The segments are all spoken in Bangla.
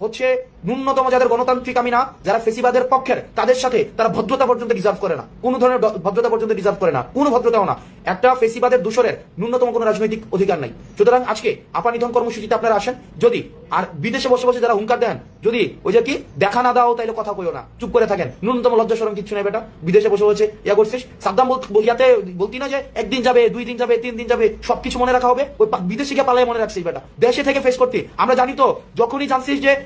হচ্ছে ন্যূনতম যাদের গণতান্ত্রিক আমি না যারা ফেসিবাদের পক্ষের, তাদের সাথে তারা ভদ্রতা পর্যন্ত ডিজার্ভ করে না। কোনো ধরনের ভদ্রতা পর্যন্ত ডিজার্ভ করে না। কোনো ভদ্রতাও না। একটা ফেসিবাদের দূষণের ন্যূনতম কোনো রাজনৈতিক অধিকার নাই। সুতরাং আজকে আপা নিধন কর্মসূচিতে আপনারা আসেন। যদি আর বিদেশে বসে বসে যারা হুঙ্কার দেন, যদি ওই যে কি দেখা না দাও, তাইলে কথা কইও না। চুপ করে থাকেন। ন্যূনতম লজ্জা সরম কিচ্ছু নাই বেটা। বিদেশে বসে বসে ইয়া করছিস। সাদ্দাম ইয়াতে বলতি না যে একদিন যাবে, দুই দিন যাবে, তিন দিন যাবে, সবকিছু মনে রাখা হবে। ওই বিদেশে গিয়ে মনে রাখছিস বেটা। দেশে থেকে ফেস করতে। আমরা জানি তো, যখনই জানছিস যে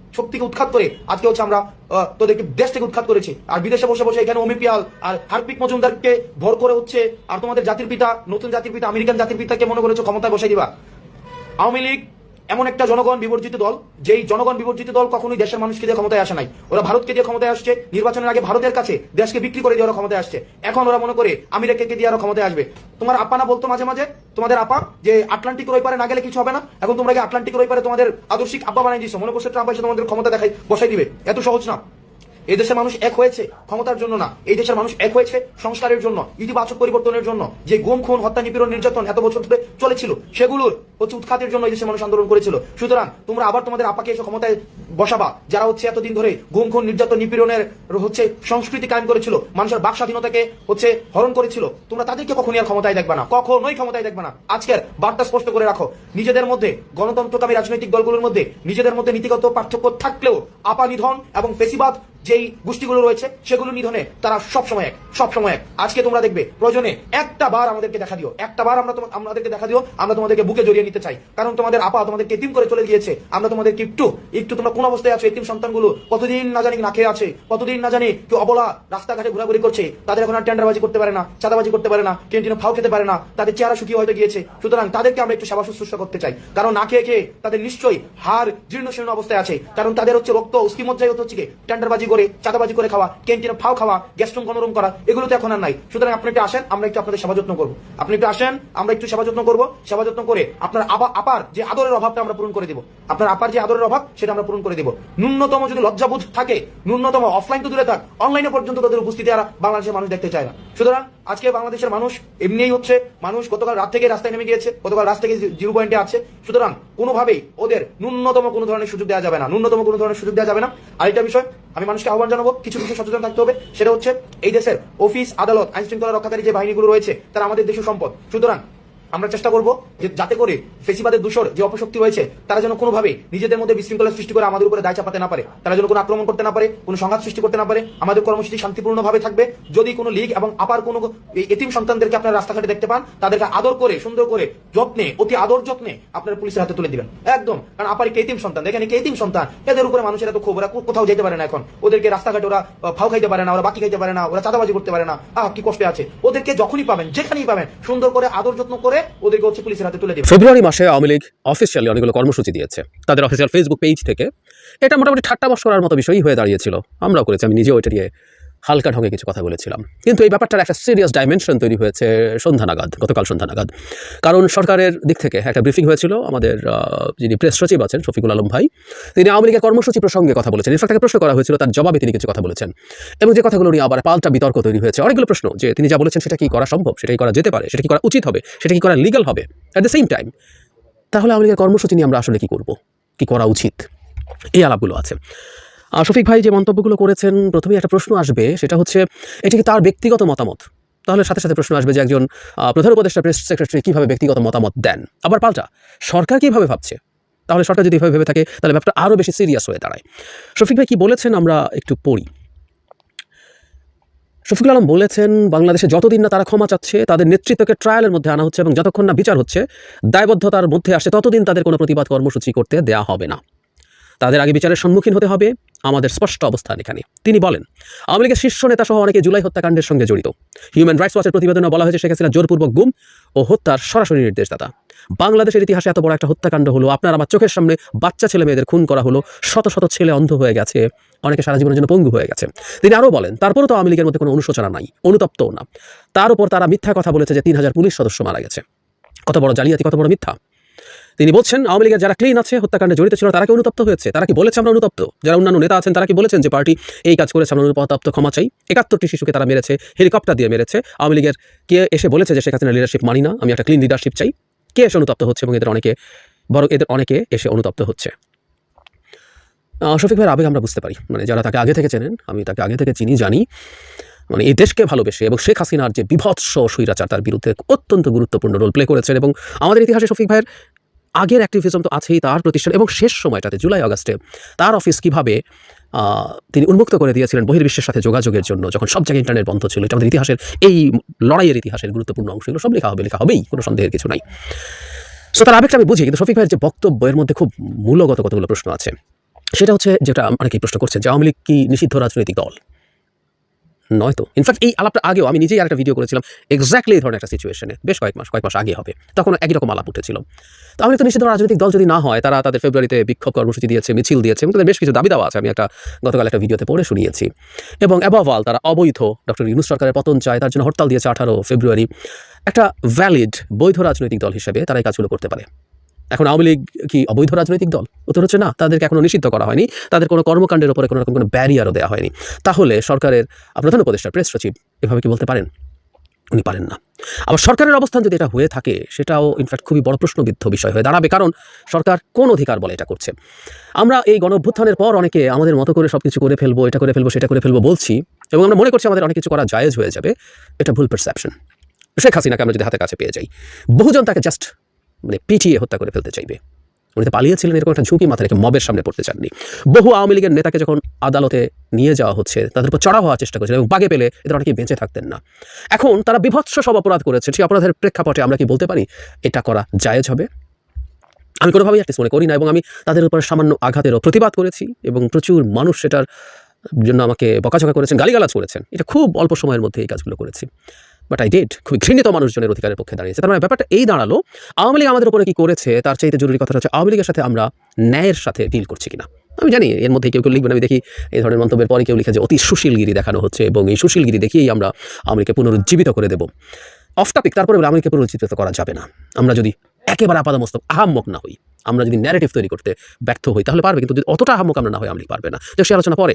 শক্তিকে উৎখাত করে আজকে হচ্ছে আমরা আহ, তোদেরকে দেশ থেকে উৎখাত করেছি। আর বিদেশে বসে বসে এখানে অমিপিয়াল আর হার্পিক মজুমদারকে ভর করে হচ্ছে আর তোমাদের জাতির পিতা নতুন জাতির পিতা আমেরিকান জাতির পিতাকে মনে করেছ ক্ষমতায় বসে দিবা। আওয়ামী লীগ এমন একটা জনগণ বিবর্জিত দল, যেই জনগণ বিবর্জিত দল কখনোই দেশের মানুষকে দিয়ে ক্ষমতায় আসে নাই। ওরা ভারতকে দিয়ে ক্ষমতায় আসছে, নির্বাচনের আগে ভারতের কাছে দেশকে বিক্রি করে দিয়ে ওরা ক্ষমতায় আসছে। এখন ওরা মনে করে আমেরিকাকে দিয়ে আরও ক্ষমতায় আসবে? তোমার আপা না বলতো মাঝে মাঝে? তোমাদের আপা যে আটলান্টিক রই পারে না গেলে কিছু হবে না? এখন তোমরা আটলান্টিক রই পারে তোমাদের আদর্শিক আব্বা বানিয়ে দিচ্ছ মনে করছে ট্রাম্প এসে তোমাদের ক্ষমতা দেখাই, বসাই দিবে? এত সহজ না। এই দেশের মানুষ এক হয়েছে ক্ষমতার জন্য না। এই দেশের মানুষ এক হয়েছে সংস্কারের জন্য, ইতিবাচক পরিবর্তনের জন্য। যে গুম, খুন, হত্যা, নিপীড়ন, নির্যাতন এত বছর ধরে চলেছিল সেগুলোর হচ্ছে উৎখাতের জন্য এই দেশের মানুষ আন্দোলন করেছিল। সুতরাং তোমরা আবার তোমাদের আপাকে এসে ক্ষমতায় বসাবা, যারা হচ্ছে এতদিন ধরে গুম, খুন, নির্যাতন, নিপীড়নের হচ্ছে সংস্কৃতি কায়েম করেছিল, মানুষের বাক স্বাধীনতাকে হচ্ছে হরণ করেছিল, তোমরা তাদেরকে কখনই আর ক্ষমতায় দেখবে না, কখনোই ক্ষমতায় দেখবে না। আজকের বার্তা স্পষ্ট করে রাখো, নিজেদের মধ্যে গণতন্ত্রকামী রাজনৈতিক দলগুলোর মধ্যে, নিজেদের মধ্যে নীতিগত পার্থক্য থাকলেও আপা নিধন এবং ফেসিবাদ যেই গোষ্ঠীগুলো রয়েছে, সেগুলো নিধনে তারা সব সময় এক সব সময় এক। আজকে তোমরা দেখবে, প্রয়োজনে একটা বার আমাদেরকে দেখা দিও। একটা বার আমরা আমাদেরকে দেখা দিও, আমরা তোমাদেরকে বুকে জড়িয়ে নিতে চাই। কারণ তোমাদের আপা তোমাদেরকে এতিম করে চলে গিয়েছে। আমরা তোমাদেরকে একটু একটু তোমরা কোন অবস্থায় আছো, এতিম সন্তানগুলো কতদিন না জানি না খেয়ে আছে, কতদিন না জানি কেউ অবলা রাস্তাঘাটে ঘোরাঘুরি করছে, তাদের এখন আর টেন্ডারবাজি করতে পারে না, চাঁদাবাজি করতে পারে না ক্যান্টিনে ফাও খেতে পারে না, তাদের চেহারা শুকিয়ে হয়তো গিয়েছে। সুতরাং তাদেরকে আমরা একটু সেবা শুশ্রূষা করতে চাই। কারণ না খেয়ে খেয়ে তাদের নিশ্চয়ই হার জীর্ণ শীর্ণ অবস্থায় আছে। কারণ তাদের হচ্ছে রক্ত উস্কিমজ্জাই হতে হচ্ছে টেন্ডারবাজি করে, চাঁদাবাজি করে খাওয়া, ক্যান্টিনে ফাও খাওয়া, গ্যাস রুম গণরম করা, এগুলো তো এখন আর নাই। সুতরাং আপনি একটু আসেন, আমরা একটু আপনাদের সেবা যত্ন করব। আপনি একটু আসেন, আমরা একটু সেবা যত্ন করব। সেবা যত্ন করে আপনার আবার আপার যে আদরের অভাবটা আমরা পূরণ করে দিব। আপনার আপার যে আদরের অভাব, সেটা আমরা পূরণ করে দিব। ন্যূনতম যদি লজ্জাবোধ থাকে, ন্যূনতম অফলাইন তো দূরে থাক অনলাইনে পর্যন্ত তাদের উপস্থিতি আর বাংলাদেশের মানুষ দেখতে চায় না। সুতরাং আজকে বাংলাদেশের মানুষ এমনিই হচ্ছে, মানুষ গতকাল রাত থেকে রাস্তায় নেমে গিয়েছে, গতকাল রাত থেকে জিরো পয়েন্টে আছে। সুতরাং কোনোভাবেই ওদের ন্যূনতম কোনো ধরনের সুযোগ দেওয়া যাবে না। ন্যূনতম কোনো ধরনের সুযোগ দেওয়া যাবে না। আরেকটা বিষয়, আমি মানুষকে আহ্বান জানাব, কিছু কিছু সচেতন থাকতে হবে, সেটা হচ্ছে এই দেশের অফিস, আদালত আইন শৃঙ্খলা রক্ষাকারী যে বাহিনীগুলো রয়েছে, তারা আমাদের দেশের সম্পদ। সুতরাং আমরা চেষ্টা করব যে যাতে করে ফেসিবাদের দূষর যে অপশক্তি রয়েছে, তারা যেন কোনোভাবে নিজেদের মধ্যে বিশৃঙ্খলা সৃষ্টি করে আমাদের উপরে দায় চাপাতে না পারে। তারা যেন কোনো আক্রমণ করতে না পারে, কোনো সংঘাত সৃষ্টি করতে না পারে। আমাদের কর্মসূচি শান্তিপূর্ণভাবে থাকবে। যদি কোনো লীগ এবং আপার কোনো এতিম সন্তানদেরকে আপনারা রাস্তাঘাটে দেখতে পান, তাদেরকে আদর করে, সুন্দর করে, যত্নে, অতি আদর যত্নে আপনারা পুলিশের হাতে তুলে দিবেন। একদম। কারণ আপার একটি এতিম সন্তান? দেখেন কি এতিম সন্তান। এদের উপরে মানুষের এত কো- কোথাও যেতে পারে না এখন। ওদেরকে রাস্তাঘাটে ওরা ফাও খাইতে পারে না, ওরা বাকি খাইতে পারে না, ওরা চাঁদাবাজি করতে পারে না। আহ, কি কষ্টে আছে। ওদেরকে যখনই পাবেন, যেখানেই পাবেন, সুন্দর করে, আদর যত্ন করে ওদেরকে হচ্ছে পুলিশের হাতে তুলে দেবে। ফেব্রুয়ারি মাসে আওয়ামী লীগ অফিসিয়ালি অনেকগুলো কর্মসূচি দিয়েছে। তাদের অফিসিয়াল ফেসবুক পেজ থেকে এটা মোটামুটি ঠাট্টা করার মতো বিষয়ই হয়ে দাঁড়িয়েছিল। আমরাও করেছি, আমি নিজেও এটা নিয়ে হালকা ঢঙে কিছু কথা বলেছিলাম। কিন্তু এই ব্যাপারটার একটা সিরিয়াস ডাইমেনশন তৈরি হয়েছে সন্ধ্যা নাগাদ, গতকাল সন্ধ্যা নাগাদ। কারণ সরকারের দিক থেকে একটা ব্রিফিং হয়েছিল, আমাদের যিনি প্রেস সচিব আছেন, শফিকুল আলম ভাই, তিনি আওয়ামী লীগের কর্মসূচি প্রসঙ্গে কথা বলেছেন। ইনফ্যাক্ট তাকে প্রশ্ন করা হয়েছিল, তার জবাবে তিনি কিছু কথা বলেছেন। এবং যে কথাগুলো নিয়ে আবার পাল্টা বিতর্ক তৈরি হয়েছে, অনেকগুলো প্রশ্ন যে তিনি যা বলেছেন সেটা কি করা সম্ভব, সেটা কি করা যেতে পারে, সেটা কি করা উচিত হবে, সেটা কি করা লিগাল হবে? অ্যাট দ্য সেম টাইম তাহলে আওয়ামী লীগের কর্মসূচি নিয়ে আমরা আসলে কি করব? কি করা উচিত? এই আলাপগুলো আছে। শফিক ভাই যে মন্তব্যগুলো করেছেন, প্রথমেই একটা প্রশ্ন আসবে, সেটা হচ্ছে, এটি কি তার ব্যক্তিগত মতামত? তাহলে সাথে সাথে প্রশ্ন আসবে যে একজন প্রধান উপদেষ্টা, প্রেস সেক্রেটারি কীভাবে ব্যক্তিগত মতামত দেন? আবার পাল্টা, সরকার কীভাবে ভাবছে? তাহলে সরকার যদি এভাবে ভেবে থাকে, তাহলে ব্যাপারটা আরও বেশি সিরিয়াস হয়ে দাঁড়ায়। শফিক ভাই কী বলেছেন আমরা একটু পড়ি। শফিকুল আলম বলেছেন, বাংলাদেশে যতদিন না তারা ক্ষমা চাচ্ছে, তাদের নেতৃত্বকে ট্রায়ালের মধ্যে আনা হচ্ছে এবং যতক্ষণ না বিচার হচ্ছে, দায়বদ্ধতার মধ্যে আসে, ততদিন তাদের কোনো প্রতিবাদ কর্মসূচি করতে দেয়া হবে না। তাদের আগে বিচারের সম্মুখীন হতে হবে আমাদের স্পষ্ট অবস্থান এখানে। তিনি বলেন লীগের শীর্ষ নেতা সহ অনেকে জুলাই হত্যাকাণ্ডের সঙ্গে জড়িত। হিউম্যান রাইটস ওয়াচের প্রতিবেদনে বলা হয়েছে, শেখ হাসিনা জোরপূর্বক গুম ও হত্যার সরাসরি নির্দেশদাতা বাংলাদেশের ইতিহাসে এত বড় একটা হত্যাকাণ্ড হলো, আপনার আমার চোখের সামনে বাচ্চা ছেলে মেয়েদের খুন করা হলো, শত শত ছেলে অন্ধ হয়ে গেছে, অনেকে সারা জীবনের জন্য পঙ্গু হয়ে গেছে। তিনি আরও বলেন, তারপরেও তো আওয়ামী লীগের মধ্যে কোনো অনুশোচনা নাই, অনুতপ্তও না। তার উপর তারা মিথ্যা কথা বলেছে যে তিন হাজার পুলিশ সদস্য মারা গেছে। কত বড় জালিয়াতি, কত বড় মিথ্যা। তিনি বলছেন, আওয়ামী লীগের যারা ক্লিন আছে, হত্যাকাণ্ডে জড়িত ছিল, তারা কি অনুতপ্ত হয়েছে? তারা কি বলেছে আমরা অনুতপ্ত? যারা অন্যান্য নেতা আছেন, তারা কি বলেছেন যে পার্টি এই কাজ করেছে, আমরা অনুতপ্ত, ক্ষমা চাই? একাত্তরটি শিশুকে তারা মেরেছে, হেলিকপ্টার দিয়ে মেরেছে। আওয়ামী লীগের কে এসে বলেছে যে হাসিনা লিডারশিপ মানি না, আমি একটা ক্লিন লিডারশিপ চাই। কে এসে অনুতপ্ত হচ্ছে এবং এদের অনেকে, বরং এদের অনেকে এসে অনুতপ্ত হচ্ছে? শফিক ভাইয়ের আবেগ আমরা বুঝতে পারি। মানে যারা তাকে আগে থেকে চেনেন, আমি তাকে আগে থেকে চিনি, জানি। মানে এই দেশকে ভালোবেসে এবং শেখ হাসিনার যে বিভৎস স্বৈরাচার, তার বিরুদ্ধে অত্যন্ত গুরুত্বপূর্ণ রোল প্লে করেছেন এবং আমাদের ইতিহাসে শফিক ভাইয়ের আগের অ্যাক্টিভিজম তো আছেই তার প্রতিষ্ঠান এবং শেষ সময়টাতে জুলাই আগস্টে তার অফিস কীভাবে তিনি উন্মুক্ত করে দিয়েছিলেন বহির্বিশ্বের সাথে যোগাযোগের জন্য যখন সব জায়গায় ইন্টারনেট বন্ধ ছিল, এটা আমাদের ইতিহাসের এই লড়াইয়ের ইতিহাসের গুরুত্বপূর্ণ অংশ এগুলো সব লেখা হবে, লেখা হবেই, কোনো সন্দেহের কিছু নাই। সো তার আবেগটা আমি বুঝি, কিন্তু শফিক ভাইয়ের যে বক্তব্যের মধ্যে খুব মূলগত কতগুলো প্রশ্ন আছে। সেটা হচ্ছে, যেটা অনেকেই প্রশ্ন করছে যে আওয়ামী লীগ কি নিষিদ্ধ রাজনৈতিক দল? নয় তো ইনফ্যাক্ট এই আলাপটা আগেও আমি নিজেই আরেকটা ভিডিও করেছিলাম এক্স্যাক্টলি এই ধরনের একটা সিচুয়েশনে বেশ কয়েক মাস কয়েক মাস আগে হবে। তখন একই রকম আলাপ উঠেছিল। লীগ তো নিশ্চিত রাজনৈতিক দল যদি না হয়, তারা তাদের ফেব্রুয়ারিতে বিক্ষোভ কর্মসূচি দিয়েছে, মিছিল দিয়েছে, এবং তাদের বেশ কিছু দাবি দেওয়া আছে। আমি একটা গতকাল একটা ভিডিওতে পড়ে শুনিয়েছি। এবং অ্যাবভ অল তারা অবৈধ ডক্টর ইউনুস সরকারের পতন চায়, তার জন্য হরতাল দিয়েছে আঠারো ফেব্রুয়ারি একটা ভ্যালিড বৈধ রাজনৈতিক দল হিসেবে তারা এই কাজগুলো করতে পারে। এখন আওয়ামী লীগ কি অবৈধ রাজনৈতিক দল? উত্তর হচ্ছে না, তাদেরকে এখনও নিষিদ্ধ করা হয়নি, তাদের কোনো কর্মকাণ্ডের উপরে কোনো রকম কোনো ব্যারিয়ারও দেওয়া হয়নি। তাহলে সরকারের, প্রধান উপদেষ্টা, প্রেস সচিব এভাবে কি বলতে পারেন? উনি পারেন না। আবার সরকারের অবস্থান যদি এটা হয়ে থাকে, সেটাও ইনফ্যাক্ট খুবই বড় প্রশ্নবিদ্ধ বিষয় হয়ে দাঁড়াবে, কারণ সরকার কোন অধিকার বলে এটা করছে? আমরা এই গণ অভ্যুত্থানের পর অনেকে আমাদের মতো করে সব কিছু করে ফেলব, এটা করে ফেলব, সেটা করে ফেলব বলছি, এবং আমরা মনে করছি আমাদের অনেক কিছু করা জায়েজ হয়ে যাবে, এটা ভুল পারসেপশন শেখ হাসিনাকে আমরা যদি হাতে কাছে পেয়ে যাই, বহুজন তাকে জাস্ট মানে পিটিয়ে হত্যা করে ফেলতে চাইবে। উনি তো পালিয়েছিলেন এরকম একটা ঝুঁকি মাথা রেখে মবের সামনে পড়তে চাননি। বহু আওয়ামী লীগের নেতাকে যখন আদালতে নিয়ে যাওয়া হচ্ছে, তাদের উপর চড়া হওয়ার চেষ্টা করছে এবং বাগে পেলে এদের অনেকেই বেঁচে থাকতেন না। এখন তারা বিভৎস সব অপরাধ করেছে, সেই অপরাধের প্রেক্ষাপটে আমরা কি বলতে পারি? এটা করা জায়েজ হবে? আমি কোনোভাবেই অ্যাটলিস্ট মনে করি না এবং আমি তাদের উপর সামান্য আঘাতেরও প্রতিবাদ করেছি এবং প্রচুর মানুষ সেটার জন্য আমাকে বকাঝকা করেছেন, গালিগালাজ করেছেন। এটা খুব অল্প সময়ের মধ্যে এই কাজগুলো করেছি। বাট আই ডেড খুবই ঘৃণিত মানুষজনের অধিকারের পক্ষে দাঁড়িয়েছে। তার মানে ব্যাপারটা এই দাঁড়াল, আওয়ামী লীগ আমাদের উপরে কি করেছে, তার চাইতে জরুরি কথাটা হচ্ছে আওয়ামী লীগের সাথে আমরা ন্যায়ের সাথে ডিল করছি কিনা। আমি জানি এর মধ্যে কেউ কেউ লিখবেন, আমি দেখি এই ধরনের মন্তব্যের পরে কেউ লিখে যে অতি সুশীলগিরি দেখানো হচ্ছে এবং এই সুশীলগিরি দেখিয়েই আমরা আওয়ামী পুনরুজ্জীবিত করে দেব। অফ টপিক তারপরে লীগকে পুনরুজ্জীবিত করা যাবে না। আমরা যদি একেবারে আপাদমস্তক, আহাম্মক না হই, আমরা যদি ন্যারেটিভ তৈরি করতে ব্যর্থ হই, তাহলে পারবে, কিন্তু যদি অতটা আহাম্মক আমরা না হই, আওয়ামী লীগ পারবে না। তো সে আলোচনা পরে।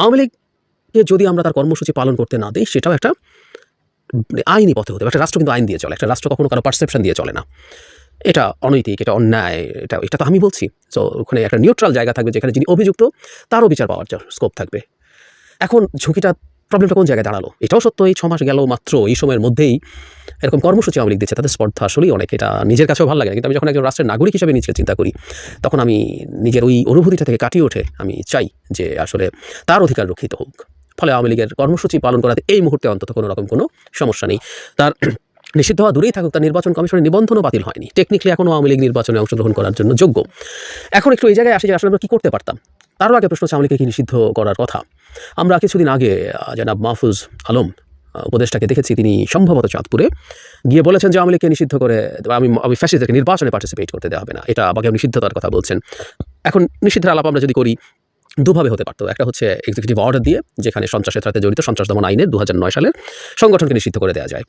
আওয়ামী লীগকে যদি আমরা তার কর্মসূচি পালন করতে না দিই, সেটাও একটা আইনি পথে হতে একটা রাষ্ট্র কিন্তু আইন দিয়ে চলে, একটা রাষ্ট্র কখনো কারও পারসেপশন দিয়ে চলে না। এটা অনৈতিক, এটা অন্যায়, এটা এটা তো আমি বলছি। তো ওখানে একটা নিউট্রাল জায়গা থাকবে যেখানে যিনি অভিযুক্ত, তারও বিচার পাওয়ার স্কোপ থাকবে। এখন ঝুঁকিটা প্রবলেমটা কোন জায়গায় দাঁড়াল? এটাও সত্য, এই ছ মাস গেল মাত্র, এই সময়ের মধ্যেই এরকম কর্মসূচি আওয়ামী লীগ দিচ্ছে, তাদের স্পর্ধা আসলেই অনেক, এটা নিজের কাছেও ভালো লাগে কিন্তু আমি যখন একজন রাষ্ট্রের নাগরিক হিসেবে নিজেকে চিন্তা করি, তখন আমি নিজের ওই অনুভূতিটা থেকে কাটিয়ে ওঠে। আমি চাই যে আসলে তার অধিকার রক্ষিত হোক। ফলে আওয়ামী লীগের কর্মসূচি পালন করাতে এই মুহূর্তে অন্তত কোনো রকম কোনো সমস্যা নেই। তার নিষিদ্ধ হওয়া দূরেই থাকুক, তার নির্বাচন কমিশনের নিবন্ধনও বাতিল হয়নি। টেকনিক্যালি এখনও আওয়ামী লীগ নির্বাচনে অংশগ্রহণ করার জন্য যোগ্য। এখন একটু এই জায়গায় আসি যে আসলে আমরা কী করতে পারতাম। তারও আগে প্রশ্ন হচ্ছে আওয়ামী লীগকে কি নিষিদ্ধ করার কথা। আমরা কিছুদিন আগে জনাব মাহফুজ আলম উপদেষ্টাকে দেখেছি। তিনি সম্ভবত চাঁদপুরে গিয়ে বলেছেন যে আওয়ামী লীগকে নিষিদ্ধ করে আমি আমি ফ্যাসিস্টদেরকে নির্বাচনে পার্টিসিপেট করতে দেওয়া হবে না। এটা আবার নিষিদ্ধতার কথা বলছেন। এখন নিষিদ্ধের আলাপ আমরা যদি করি দুভাবে হতে পারতো। একটা হচ্ছে এক্সিকিউটিভ অর্ডার দিয়ে, যেখানে সন্ত্রাসের সাথে জড়িত সন্ত্রাস দমন আইনের দু সালের সংগঠনকে নিষিদ্ধ করে দেওয়া যায়।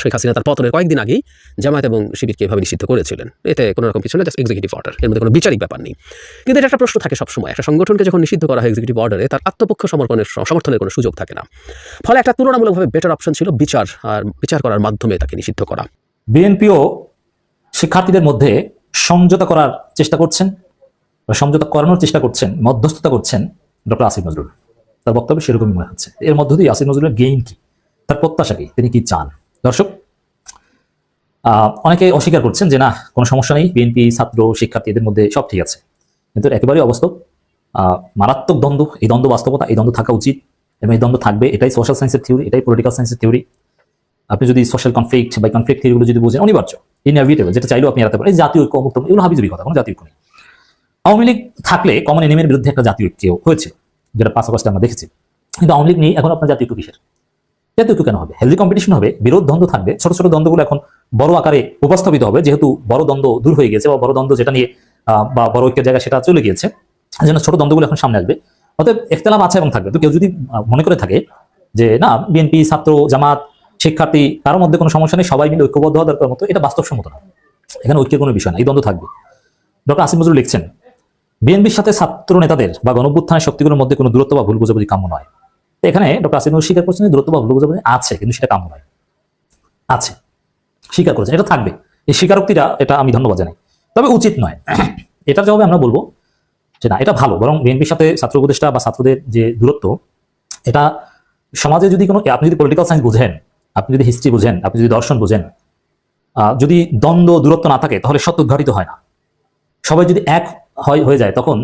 শেখ হাসিনা তার পতনের কয়েকদিন আগেই জামায়াত এবং শিবিরকে এভাবে নিষিদ্ধ করেছিলেন। এতে কোনো রকম কিছু না জাস্ট এক্সিকিউটিভ অর্ডার এর মধ্যে কোনো বিচারিক ব্যাপার নেই। কিন্তু এটা একটা প্রশ্ন থাকে সবসময়, একটা সংগঠনকে যখন নিষিদ্ধ করা হয় এক্সিকিউটিভ অর্ডারে তার আত্মপক্ষ সমর্পণের সমর্থনের কোনো সুযোগ থাকে না। ফলে একটা তুলনামূলকভাবে বেটার অপশন ছিল বিচার, আর বিচার করার মাধ্যমে তাকে নিষিদ্ধ করা। বিএনপিও শিক্ষার্থীদের মধ্যে সমঝোতা করার চেষ্টা করছেন। সমঝোতা করানোর চেষ্টা করছেন মধ্যস্থতা করছেন ডক্টর আসিফ নজরুল। তার বক্তব্য সেরকমই মনে হচ্ছে। এর মধ্য দিয়ে আসিফ নজরুলের গেইন কি? তার প্রত্যাশা কি? তিনি কি চান? দর্শক অনেকে অস্বীকার করছেন যে না কোনো সমস্যা নেই বিএনপি ছাত্র শিক্ষার্থী এদের মধ্যে সব ঠিক আছে। কিন্তু একেবারেই অবাস্তব আহ, মারাত্মক দ্বন্দ্ব এই দ্বন্দ্ব বাস্তবতা এই দ্বন্দ্ব থাকা উচিত এবং এই দ্বন্দ্ব থাকবে। এটাই সোশ্যাল সায়েন্সের থিওরি এটাই পলিটিক্যাল সায়েন্সের থিওরি আপনি যদি সোশ্যাল কনফ্লিক্ট বা কনফ্লিক্ট থিওরিগুলো যদি বোঝেন অনিবার্য ইনএভিটেবল যেটা চাইলেও আপনি এড়াতে পারেন। জাতীয় ঐক্য অমুক্ত এগুলো হাবিজবি কথা কোনো জাতীয় ঐক্য নেই। আওয়ামী লীগ থাকলে কমন এনিমের বিরুদ্ধে একটা জাতীয় ঐক্য হয়েছিল যেটা পাঁচ আগস্টে আমরা দেখেছি। কিন্তু আওয়ামী লীগ নিয়ে এখন আপনার জাতীয় ঐক্য কিসের? জাতীয় ঐক্য কেন হবে? হেলদি কম্পিটিশন হবে, বিরোধ দ্বন্দ্ব থাকবে, ছোট ছোট দ্বন্দ্বগুলো এখন বড় আকারে উপস্থাপিত হবে, যেহেতু বড় দ্বন্দ্ব দূর হয়ে গেছে বা বড় দ্বন্দ্ব যেটা নিয়ে বা বড় ঐক্যের জায়গায় সেটা চলে গিয়েছে জন্য ছোট দ্বন্দ্বগুলো এখন সামনে আসবে। অতএব একতলাপ আছে এবং থাকবে। তো কেউ যদি মনে করে থাকে যে, না, বিএনপি, ছাত্র, জামাত, শিক্ষার্থী কারোর মধ্যে কোনো সমস্যা নেই, সবাই মিলে ঐক্যবদ্ধ হওয়া দরকার মতো, এটা বাস্তবসম্মত না। এখানে ঐক্যের কোনো বিষয় না এই দ্বন্দ্ব থাকবে। ডক্টর আসিম নজরুল লিখছেন বিএনপির সাথে ছাত্র নেতাদের বা গণভ্যুত্থানের শক্তিগুলোর মধ্যে কোনো দূরত্ব বা ভুল বোঝাবুঝি কাম্য নয়। তো এখানে ডক্টর আসিম স্বীকার করছেন দূরত্ব বা ভুল বোঝাবুঝি আছে, কিন্তু সেটা কাম্য নয়। আছে। স্বীকার করেছেন। এটা থাকবে। এই স্বীকারোক্তিটা, এটা আমি ধন্যবাদ জানাই। তবে উচিত নয়। এটার জবাবে আমরা বলব যে না, এটা ভালো। বরং বিএনপির সাথে ছাত্র উপদেষ্টা বা ছাত্রদের যে দূরত্ব, এটা সমাজে যদি কোনো, আপনি যদি পলিটিক্যাল সায়েন্স বুঝেন, আপনি যদি হিস্ট্রি বুঝেন, আপনি যদি দর্শন বুঝেন যদি দ্বন্দ্ব, দূরত্ব না থাকে, তাহলে সত্য উদ্ঘাটিত হয় না। সবাই যদি এক হয়, হয়ে যায়, তখন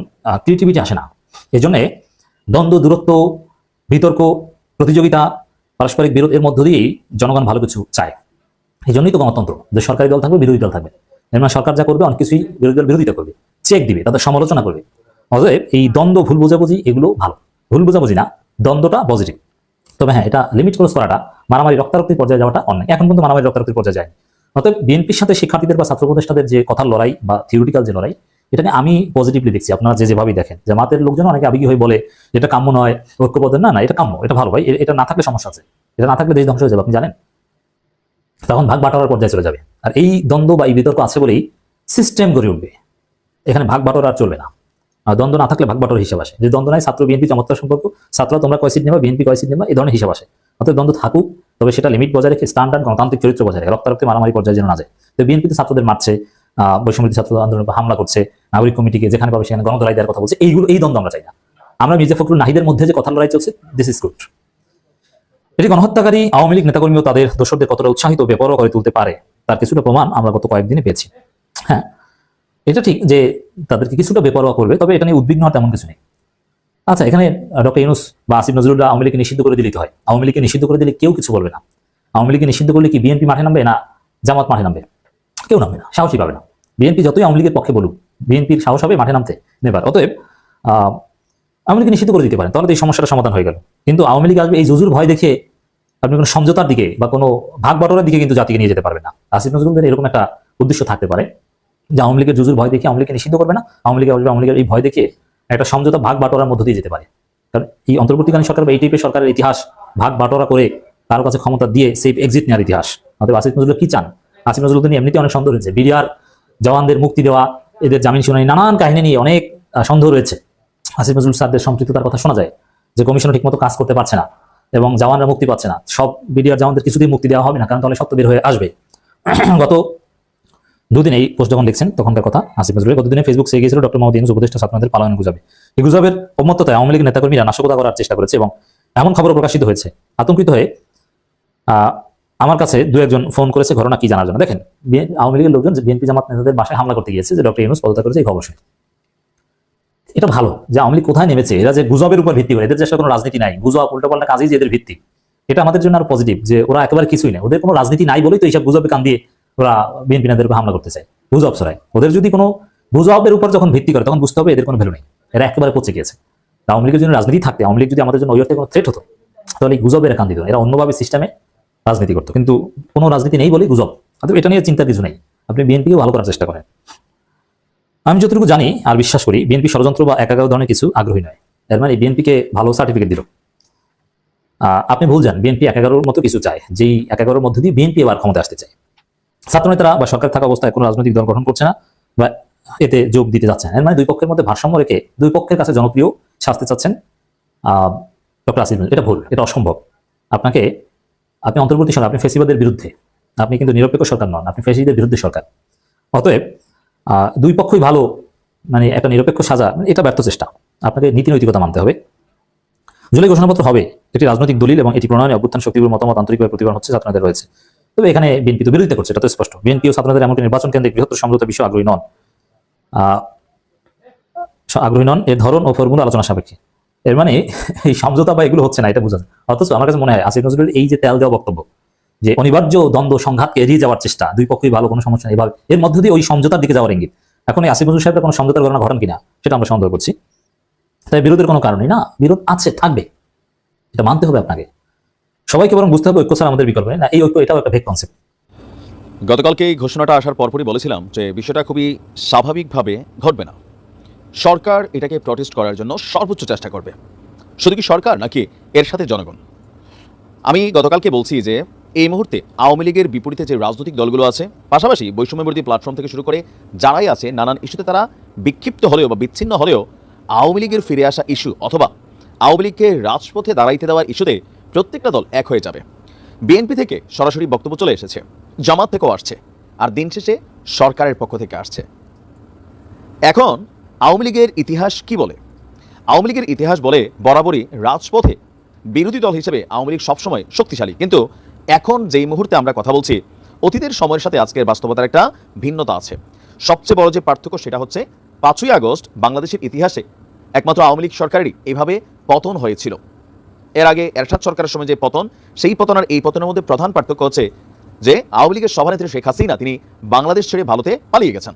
ক্রিয়েটিভিটি আসে না। এই জন্যে দ্বন্দ্ব, দূরত্ব, বিতর্ক, প্রতিযোগিতা, পারস্পরিক বিরোধ এর মধ্য দিয়েই জনগণ ভালো কিছু চায়। এই জন্যই তো গণতন্ত্র, যে সরকারি দল থাকবে, বিরোধী দল থাকবে। এর মানে সরকার যা করবে, অনেক কিছুই বিরোধী দল বিরোধিতা করবে চেক দিবে, তাদের সমালোচনা করবে। অতএব এই দ্বন্দ্ব, ভুল বোঝাবুঝি এগুলো ভালো। ভুল বোঝাবুঝি না, দ্বন্দ্বটা পজিটিভ তবে হ্যাঁ এটা লিমিট ক্রস করাটা মারামারি রক্তারক্তির পর্যায়ে যাওয়াটা অন্যায়। এখন পর্যন্ত মারামারি, রক্তারক্তির পর্যায়ে যায় অতএব বিএনপির সাথে শিক্ষার্থীদের বা ছাত্র উপদেষ্টাদের যে কথার লড়াই বা থিওরিটিক্যাল যে লড়াই এটাকে আমি পজিটিভলি দেখছি। আপনারা যে যেভাবেই দেখেন, যে মাতের লোকজন অনেকে আবেগী হয়ে বলে এটা কাম্য নয়, ঐক্যবদ্ধ না না, এটা কাম্য, এটা ভালো ভাই এটা না থাকলে সমস্যা আছে। এটা না থাকলে দেশ ধ্বংস হয়ে যাবে, আপনি জানেন? তখন ভাগ বাটোয়ারার পর্যায়ে চলে যাবে। আর এই দ্বন্দ্ব বা এই বিতর্ক আছে বলেই সিস্টেম গড়ে উঠবে। এখানে ভাগ বাটোয়ারা আর চলবে না। দ্বন্দ্ব না থাকলে ভাগ বাটোয়ার হিসাব আসে। যে দ্বন্দ্ব নাই, ছাত্র বিএনপি চমৎকার সম্পর্ক ছাত্র তোমরা কয় সিট নেবা, বিএনপি কয় সিট নেবা, এই ধরনের হিসাব আসে। অর্থাৎ দ্বন্দ্ব থাকুক, তবে সেটা লিমিট বজায় রেখে স্ট্যান্ডার্ড গণতান্ত্রিক চরিত্র বজায় রেখে, রক্তারক্তি মারামারি পর্যায়ে যেন না যায়। তো বিএনপি তো ছাত্রদের মারছে বৈষম্য ছাত্র আন্দোলন হামলা করছে, নাগরিক কমিটিকে যেখানে পাবে সেখানে গণদলাই দেওয়ার কথা বলছে, এইগুলো, এই দ্বন্দ্ব আমরা চাই না। আমরা মির্জা ফখরুল নাহিদের মধ্যে যে কথা লড়াই চলছে দিস ইজ গুড এটি গণহত্যাকারী, আওয়ামী লীগ নেতাকর্মীও তাদের দোষরদের কতটা উৎসাহিত ও বেপরোয়া করে তুলতে পারে, তার কিছুটা প্রমাণ আমরা গত কয়েকদিনে পেয়েছি। হ্যাঁ এটা ঠিক যে তাদেরকে কিছুটা বেপরোয়া করবে, তবে এটা নিয়ে উদ্বিগ্ন হওয়ার তেমন কিছু নেই। আচ্ছা এখানে ডক্টর ইউনুস বা আসিফ নজরুল্লাহ আওয়ামী লীগকে নিষিদ্ধ করে দিলে হয়। আওয়ামী লীগকে নিষিদ্ধ করে দিলে কেউ কিছু বলবে না। আওয়ামী লীগকে নিষিদ্ধ করলে কি বিএনপি মাঠে নামবে না জামাত মাঠে নামবে? কেউ নামবে না, সাহসী পাবে না। বিএনপি যতই আওয়ামী লীগের পক্ষে বলুক, বিএনপির সাহস হবে মাঠে নামতে, নেবার। অতএব আওয়ামী লীগকে নিষিদ্ধ করে দিতে পারেন, তাহলে এই সমস্যাটা সমাধান হয়ে গেল। কিন্তু আওয়ামী লীগ আসবে এই জুজুর ভয় দেখে আপনি কোনো সমঝোতার দিকে বা কোনো ভাগ বাটোয়ার দিকে কিন্তু জাতিকে নিয়ে যেতে পারবে না। আসিফ নজরুলদের এরকম একটা উদ্দেশ্য থাকতে পারে, যে আওয়ামী লীগের জুজুর ভয় দেখে আওয়ামী লীগকে নিষিদ্ধ করবে না, আওয়ামী লীগ আসবে আওয়ামী লীগের এই ভয় দেখে একটা সমঝোতা ভাগ বাটোয়ারার মধ্য দিয়ে যেতে পারে। কারণ এই অন্তর্বর্তীকালীন সরকার বা এই টাইপের সরকারের ইতিহাস ভাগ বাটোয়ারা করে কারও কাছে ক্ষমতা দিয়ে সেফ এক্সিট নেওয়ার ইতিহাস। অতএব আসিফ নজরুল কি চান? আসিফ নজরুল নিয়ে এমনিতে অনেক সন্দেহ রয়েছে। বিডিআর জওয়ানদের মুক্তি দেওয়া, এদের জামিন শুনানি, নানান কাহিনী নিয়ে অনেক সন্দেহ রয়েছে। আসিফ নজরুল স্যারদের সম্পৃক্ততার কথা শোনা যায় যে কমিশন ঠিকমতো কাজ করতে পারছে না এবং জওয়ানরা মুক্তি পাচ্ছে না। সব বিডিআর জওয়ানদের কিছুতেই মুক্তি দেওয়া হবে না, কারণ তাহলে সত্য বের হয়ে আসবে। গত দুদিন এই পোস্ট যখন দেখছেন, তখনকার কথা আসিফ নজরুল। গতদিনে ফেসবুক সে গিয়েছিল ডক্টর মোহাম্মদ ইউনুস উপদেষ্টা ছাত্রদের পালায়ন গুজাবে। এই গুজবের অমত্যতায় আওয়ামী লীগ নেতাকর্মীরা নাশকতা করার চেষ্টা করেছে এবং এমন খবর প্রকাশিত হয়েছে। আতঙ্কিত হয়ে আমার কাছে দু একজন ফোন করেছে, ঘটনা কি জানার জন্য। দেখেন আওয়ামী লীগের লোকজন বিএনপি জামাত নেতাদের বাসায় হামলা করতে গিয়েছে, যে ডক্টর ইউনুস পদত্যাগ করেছে, এই খবর শুনে। এটা ভালো যে আওয়ামী লীগ কোথায় নেমেছে। এরা যে গুজবের উপর ভিত্তি করে, এদের দেশে কোনো রাজনীতি নাই, গুজব, উল্টোপাল্টা কাজেই যে এদের ভিত্তি, এটা আমাদের জন্য আরও পজিটিভ যে ওরা একেবারে কিছুই না ওদের কোনো রাজনীতি নাই বলেই তো এইসব গুজবে কান দিয়ে ওরা বিএনপি নেতাদের উপর হামলা করতে চায়। গুজব ছড়ায়। ওদের যদি কোনো গুজবের উপর যখন ভিত্তি করে, তখন বুঝতে হবে এদের কোনো ভ্যালু নেই। এরা একেবারে পচে গিয়েছে। আওয়ামী লীগের জন্য রাজনীতি থাকতে, আওয়ামী লীগ যদি আমাদের জন্য ওই অর্থে কোনো থ্রেট হতো, তাহলে গুজবের কান দিত। এরা অন্যভাবে সিস্টেমে রাজনীতি করতো। কিন্তু কোনো রাজনীতি নেই বলেই গুজব। অতএব এটা নিয়ে চিন্তার কিছু নেই। আপনি বিএনপিকে ভালো করার চেষ্টা করেন। আমি যতটুকু জানি আর বিশ্বাস করি, বিএনপি ষড়যন্ত্র বা একাগার ধরনের কিছু আগ্রহী নয়। এর মানে বিএনপিকে ভালো সার্টিফিকেট দিল। আপনি ভুল যান বিএনপি এক এগারোর মতো কিছু চায়, যেই এক এগারোর মধ্যে দিয়ে বিএনপি এবার ক্ষমতা আসতে চায়। ছাত্রনেতারা বা সরকার থাকা অবস্থায় কোনো রাজনৈতিক দল গঠন করছে না বা এতে যোগ দিতে যাচ্ছে এর মানে দুই পক্ষের মধ্যে ভারসাম্য রেখে দুই পক্ষের কাছে জনপ্রিয় সাজতে চাচ্ছেন ডক্টর আসিফ এটা ভুল, এটা অসম্ভব। আপনাকে আপনি অন্তর্বর্তী সরকার, আপনি ফেসিবাদের বিরুদ্ধে। আপনি কিন্তু নিরপেক্ষ সরকার নন, আপনি ফেসিদের বিরুদ্ধে সরকার। অতএব দুই পক্ষই ভালো মানে একটা নিরপেক্ষ সাজা এটা ব্যর্থ চেষ্টা। আপনাকে নীতি নৈতিকতা মানতে হবে। জুলাই ঘোষণাপত্র হবে, এটি রাজনৈতিক দলিল এবং এটি প্রণয়নে অভ্যুত্থান শক্তিগুলোর মতামত আন্তরিকভাবে প্রতিফলন হচ্ছে ছাত্রদের রয়েছে। তবে এখানে বিএনপি তো বিরোধিতা করছে, এটা তো স্পষ্ট। বিএনপি ও ছাত্রদের এমনকি নির্বাচন কেন্দ্রে বৃহত্তর সমঝোতা বিষয়ে আগ্রহী নন। আগ্রহী নন, এর ধরন ও ফর্মুলা আলোচনা সাপেক্ষে। এর মানে এই সমঝোতা বা এগুলো হচ্ছে না, এটা বোঝা। অথচ আমার কাছে মনে হয় আসিফ নজরুলের এই যে তেল দেওয়া বক্তব্য যে অনিবার্য দ্বন্দ্ব সংঘাতকে এড়িয়ে যাওয়ার চেষ্টা, দুই পক্ষই ভালো, কোনো সমস্যা এভাবে এর মধ্য দিয়ে ওই সমঝোতার দিকে যাওয়ার ইঙ্গিত। এখন এই আসিফ নজরুল সাহেবরা কোনো সমঝোতার ঘটনা ঘটান কিনা, সেটা আমরা সন্দেহ করছি। তাই বিরোধের কোনো কারণই না, বিরোধ আছে, থাকবে। এটা মানতে হবে আপনাকে। সবাইকে বরং বুঝতে হবে ঐক্য ছাড়া আমাদের বিকল্প না, এই ঐক্য, এটাও একটা ভেক কনসেপ্ট গতকালকে এই ঘোষণাটা আসার পরপরই বলেছিলাম যে, বিষয়টা খুবই স্বাভাবিকভাবে ঘটবে না। সরকার এটাকে প্রটেস্ট করার জন্য সর্বোচ্চ চেষ্টা করবে। শুধু কি সরকার নাকি এর সাথে জনগণ? আমি গতকালকে বলছি যে, এই মুহূর্তে আওয়ামী লীগের বিপরীতে যে রাজনৈতিক দলগুলো আছে, পাশাপাশি বৈষম্যবর্তী প্ল্যাটফর্ম থেকে শুরু করে যারাই আছে, নানান ইস্যুতে তারা বিক্ষিপ্ত হলেও বা বিচ্ছিন্ন হলেও আওয়ামী লীগের ফিরে আসা ইস্যু অথবা আওয়ামী লীগকে রাজপথে দাঁড়াইতে দেওয়ার ইস্যুতে প্রত্যেকটা দল এক হয়ে যাবে। বিএনপি থেকে সরাসরি বক্তব্য চলে এসেছে, জামাত থেকেও আসছে, আর দিন শেষে সরকারের পক্ষ থেকে আসছে। এখন আওয়ামী লীগের ইতিহাস কি বলে? আওয়ামী লীগের ইতিহাস বলে বরাবরই রাজপথে বিরোধী দল হিসেবে আওয়ামী লীগ সবসময় শক্তিশালী। কিন্তু এখন যেই মুহূর্তে আমরা কথা বলছি, অতীতের সময়ের সাথে আজকের বাস্তবতার একটা ভিন্নতা আছে। সবচেয়ে বড় যে পার্থক্য সেটা হচ্ছে, পাঁচই আগস্ট বাংলাদেশের ইতিহাসে একমাত্র আওয়ামী লীগ সরকারেরই এভাবে পতন হয়েছিল। এর আগে এরশাদ সরকারের সময় যে পতন, সেই পতন আর এই পতনের মধ্যে প্রধান পার্থক্য হচ্ছে যে, আওয়ামী লীগের সভানেত্রী শেখ হাসিনা, তিনি বাংলাদেশ ছেড়ে ভারতে পালিয়ে গেছেন।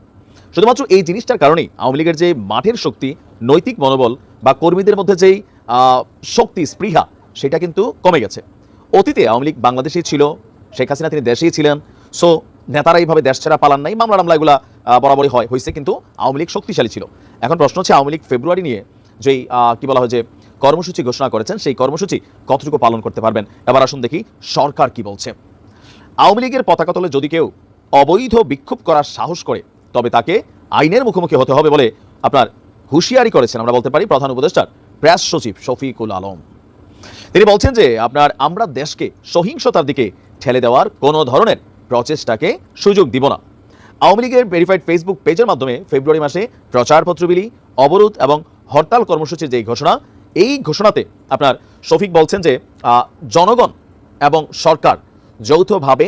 শুধুমাত্র এই জিনিসটার কারণেই আওয়ামী লীগের যে মাঠের শক্তি, নৈতিক মনোবল বা কর্মীদের মধ্যে যেই শক্তি, স্পৃহা, সেটা কিন্তু কমে গেছে। অতীতে আওয়ামী লীগ বাংলাদেশেই ছিল, শেখ হাসিনা তিনি দেশেই ছিলেন, সো নেতারা এইভাবে দেশ ছাড়া পালান নাই, মামলা টামলা এগুলা বরাবরই হয় হয়েছে কিন্তু আওয়ামী লীগ শক্তিশালী ছিল। এখন প্রশ্ন হচ্ছে আওয়ামী লীগ ফেব্রুয়ারি নিয়ে যেই কি বলা হয় যে কর্মসূচি ঘোষণা করেছেন, সেই কর্মসূচি কতটুকু পালন করতে পারবেন? এবার আসুন দেখি সরকার কি বলছে। আওয়ামী লীগের পতাকা তলে যদি কেউ অবৈধ বিক্ষোভ করার সাহস করে তবে তাকে আইনের মুখোমুখি হতে হবে বলে আপনার হুঁশিয়ারি করেছেন, আমরা বলতে পারি, প্রধান উপদেষ্টার প্রেস সচিব শফিকুল আলম। তিনি বলছেন যে, আপনার আমরা দেশকে সহিংসতার দিকে ঠেলে দেওয়ার কোনো ধরনের প্রচেষ্টাকে সুযোগ দিব না। আওয়ামী লীগের ভেরিফাইড ফেসবুক পেজের মাধ্যমে ফেব্রুয়ারি মাসে প্রচারপত্র বিলি, অবরোধ এবং হরতাল কর্মসূচির যেই ঘোষণা, এই ঘোষণাতে আপনার শফিক বলছেন যে জনগণ এবং সরকার যৌথভাবে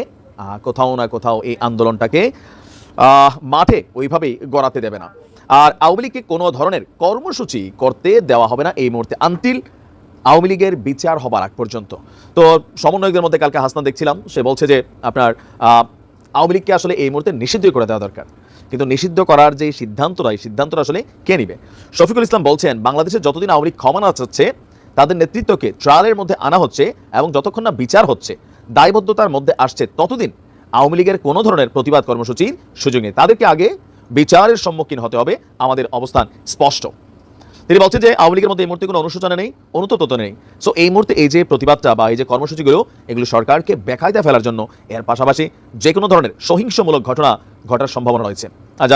কোথাও না কোথাও এই আন্দোলনটাকে মাঠে ওইভাবেই গড়াতে দেবে না। আর আওয়ামী লীগকে কোনো ধরনের কর্মসূচি করতে দেওয়া হবে না এই মুহূর্তে আনটিল আওয়ামী লীগের বিচার হবার আগ পর্যন্ত। তো সমন্বয়কদের মধ্যে কালকে হাসনা দেখছিলাম, সে বলছে যে আপনার আওয়ামী লীগকে আসলে এই মুহূর্তে নিষিদ্ধ করে দেওয়া দরকার। কিন্তু নিষিদ্ধ করার যে সিদ্ধান্তটা, এই সিদ্ধান্তটা আসলে কে নিবে? শফিকুল ইসলাম বলছেন, বাংলাদেশে যতদিন আওয়ামী লীগ ক্ষমা না চাচ্ছে, তাদের নেতৃত্বকে ট্রায়ালের মধ্যে আনা হচ্ছে এবং যতক্ষণ না বিচার হচ্ছে, দায়বদ্ধতার মধ্যে আসছে, ততদিন আওয়ামী লীগের কোনো ধরনের প্রতিবাদ কর্মসূচির সুযোগ নেই। তাদেরকে আগে বিচারের সম্মুখীন হতে হবে, আমাদের অবস্থান স্পষ্ট। তিনি বলছেন যে আওয়ামী লীগের মধ্যে এই মুহূর্তে কোনো অনুশোচনা নেই অনুতত নেই। সো এই মুহূর্তে এই যে প্রতিবাদটা বা এই যে কর্মসূচিগুলো, এগুলো সরকারকে বেকায়দা ফেলার জন্য এর পাশাপাশি যে কোনো ধরনের সহিংসমূলক ঘটনা ঘটার সম্ভাবনা রয়েছে। আর